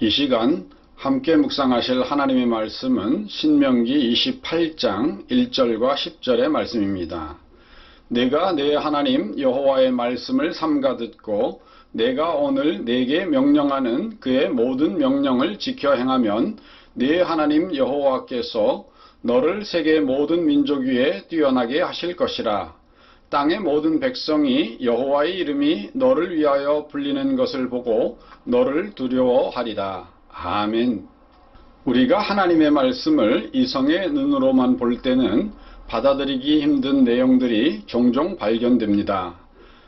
이 시간 함께 묵상하실 하나님의 말씀은 신명기 28장 1절과 10절의 말씀입니다. 내가 내 하나님 여호와의 말씀을 삼가 듣고 내가 오늘 내게 명령하는 그의 모든 명령을 지켜 행하면 네 하나님 여호와께서 너를 세계 모든 민족 위에 뛰어나게 하실 것이라. 땅의 모든 백성이 여호와의 이름이 너를 위하여 불리는 것을 보고 너를 두려워하리라. 아멘. 우리가 하나님의 말씀을 이성의 눈으로만 볼 때는 받아들이기 힘든 내용들이 종종 발견됩니다.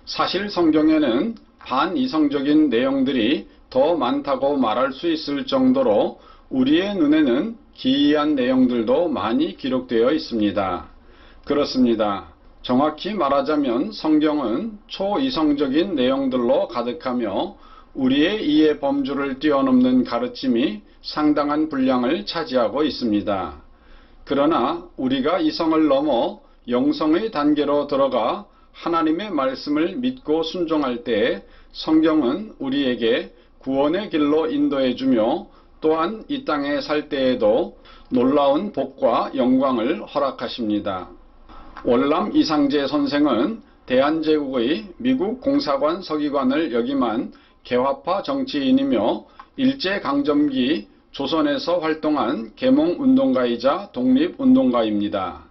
사실 성경에는 반이성적인 내용들이 더 많다고 말할 수 있을 정도로 우리의 눈에는 기이한 내용들도 많이 기록되어 있습니다. 그렇습니다. 정확히 말하자면 성경은 초이성적인 내용들로 가득하며 우리의 이해 범주를 뛰어넘는 가르침이 상당한 분량을 차지하고 있습니다. 그러나 우리가 이성을 넘어 영성의 단계로 들어가 하나님의 말씀을 믿고 순종할 때 성경은 우리에게 구원의 길로 인도해 주며 또한 이 땅에 살 때에도 놀라운 복과 영광을 허락하십니다. 월남 이상재 선생은 대한제국의 미국 공사관 서기관을 역임한 개화파 정치인이며 일제강점기 조선에서 활동한 계몽운동가이자 독립운동가입니다.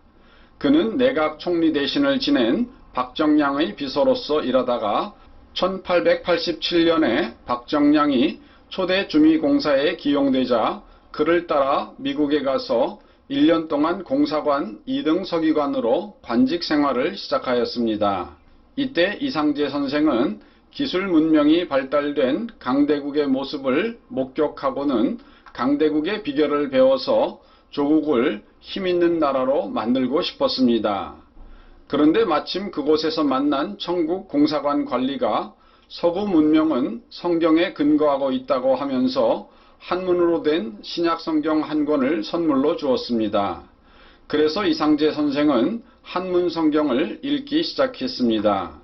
그는 내각 총리 대신을 지낸 박정량의 비서로서 일하다가 1887년에 박정량이 초대 주미공사에 기용되자 그를 따라 미국에 가서 1년 동안 공사관 2등 서기관으로 관직 생활을 시작하였습니다. 이때 이상재 선생은 기술 문명이 발달된 강대국의 모습을 목격하고는 강대국의 비결을 배워서 조국을 힘있는 나라로 만들고 싶었습니다. 그런데 마침 그곳에서 만난 천국 공사관 관리가 서구 문명은 성경에 근거하고 있다고 하면서 한문으로 된 신약 성경 한 권을 선물로 주었습니다. 그래서 이상재 선생은 한문 성경을 읽기 시작했습니다.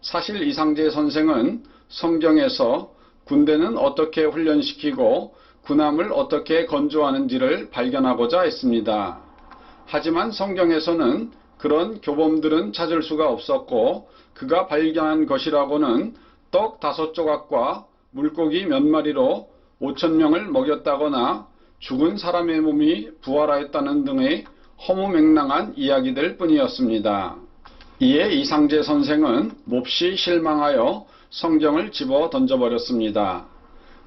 사실 이상재 선생은 성경에서 군대는 어떻게 훈련시키고 군함을 어떻게 건조하는지를 발견하고자 했습니다. 하지만 성경에서는 그런 교범들은 찾을 수가 없었고 그가 발견한 것이라고는 떡 다섯 조각과 물고기 몇 마리로 5천 명을 먹였다거나 죽은 사람의 몸이 부활하였다는 등의 허무맹랑한 이야기들 뿐이었습니다. 이에 이상재 선생은 몹시 실망하여 성경을 집어 던져버렸습니다.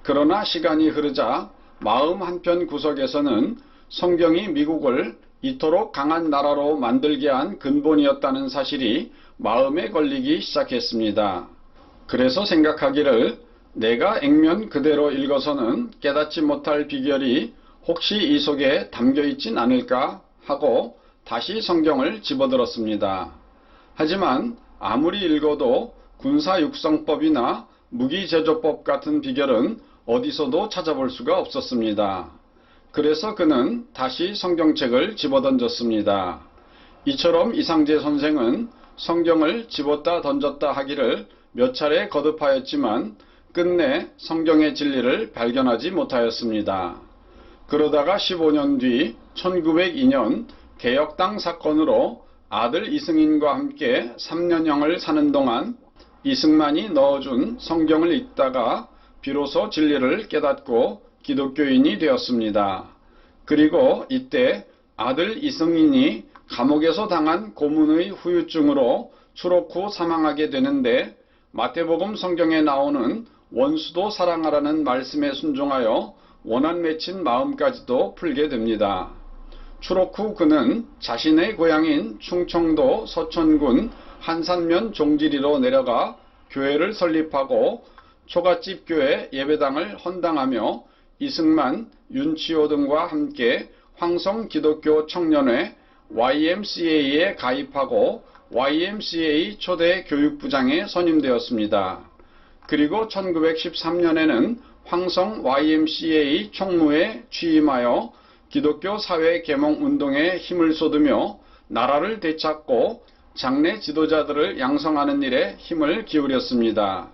그러나 시간이 흐르자 마음 한편 구석에서는 성경이 미국을 이토록 강한 나라로 만들게 한 근본이었다는 사실이 마음에 걸리기 시작했습니다. 그래서 생각하기를 내가 액면 그대로 읽어서는 깨닫지 못할 비결이 혹시 이 속에 담겨 있진 않을까 하고 다시 성경을 집어들었습니다. 하지만 아무리 읽어도 군사육성법이나 무기제조법 같은 비결은 어디서도 찾아볼 수가 없었습니다. 그래서 그는 다시 성경책을 집어던졌습니다. 이처럼 이상재 선생은 성경을 집었다 던졌다 하기를 몇 차례 거듭하였지만 끝내 성경의 진리를 발견하지 못하였습니다. 그러다가 15년 뒤 1902년 개혁당 사건으로 아들 이승인과 함께 3년형을 사는 동안 이승만이 넣어준 성경을 읽다가 비로소 진리를 깨닫고 기독교인이 되었습니다. 그리고 이때 아들 이승인이 감옥에서 당한 고문의 후유증으로 추록 후 사망하게 되는데 마태복음 성경에 나오는 원수도 사랑하라는 말씀에 순종하여 원한 맺힌 마음까지도 풀게 됩니다. 추록 후 그는 자신의 고향인 충청도 서천군 한산면 종지리로 내려가 교회를 설립하고 초가집 교회 예배당을 헌당하며 이승만, 윤치호 등과 함께 황성 기독교 청년회 YMCA에 가입하고 YMCA 초대 교육부장에 선임되었습니다. 그리고 1913년에는 황성 YMCA 총무에 취임하여 기독교 사회 계몽 운동에 힘을 쏟으며 나라를 되찾고 장래 지도자들을 양성하는 일에 힘을 기울였습니다.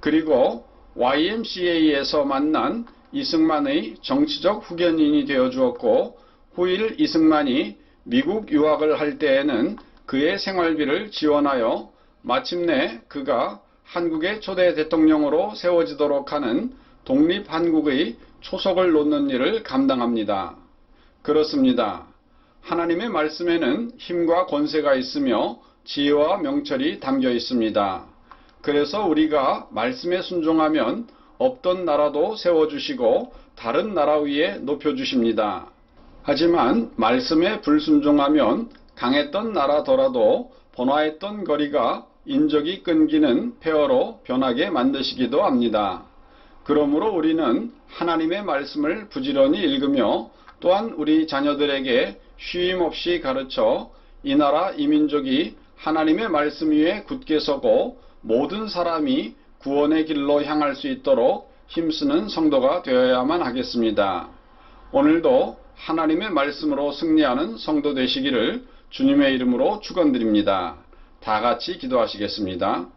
그리고 YMCA에서 만난 이승만의 정치적 후견인이 되어 주었고 후일 이승만이 미국 유학을 할 때에는 그의 생활비를 지원하여 마침내 그가 한국의 초대 대통령으로 세워지도록 하는 독립한국의 초석을 놓는 일을 감당합니다. 그렇습니다. 하나님의 말씀에는 힘과 권세가 있으며 지혜와 명철이 담겨 있습니다. 그래서 우리가 말씀에 순종하면 없던 나라도 세워주시고 다른 나라 위에 높여주십니다. 하지만 말씀에 불순종하면 강했던 나라더라도 번화했던 거리가 인적이 끊기는 폐허로 변하게 만드시기도 합니다. 그러므로 우리는 하나님의 말씀을 부지런히 읽으며 또한 우리 자녀들에게 쉼 없이 가르쳐 이 나라 이 민족이 하나님의 말씀 위에 굳게 서고 모든 사람이 구원의 길로 향할 수 있도록 힘쓰는 성도가 되어야만 하겠습니다. 오늘도 하나님의 말씀으로 승리하는 성도 되시기를 주님의 이름으로 축원드립니다. 다 같이 기도하시겠습니다.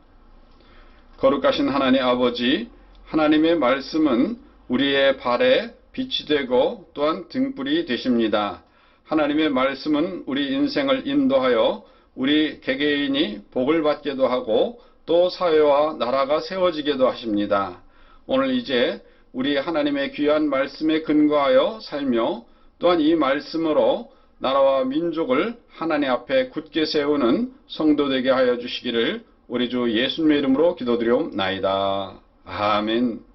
거룩하신 하나님 아버지, 하나님의 말씀은 우리의 발에 빛이 되고 또한 등불이 되십니다. 하나님의 말씀은 우리 인생을 인도하여 우리 개개인이 복을 받게도 하고 또 사회와 나라가 세워지게도 하십니다. 오늘 이제 우리 하나님의 귀한 말씀에 근거하여 살며 또한 이 말씀으로 나라와 민족을 하나님 앞에 굳게 세우는 성도 되게 하여 주시기를 우리 주 예수님의 이름으로 기도드리옵나이다. 아멘.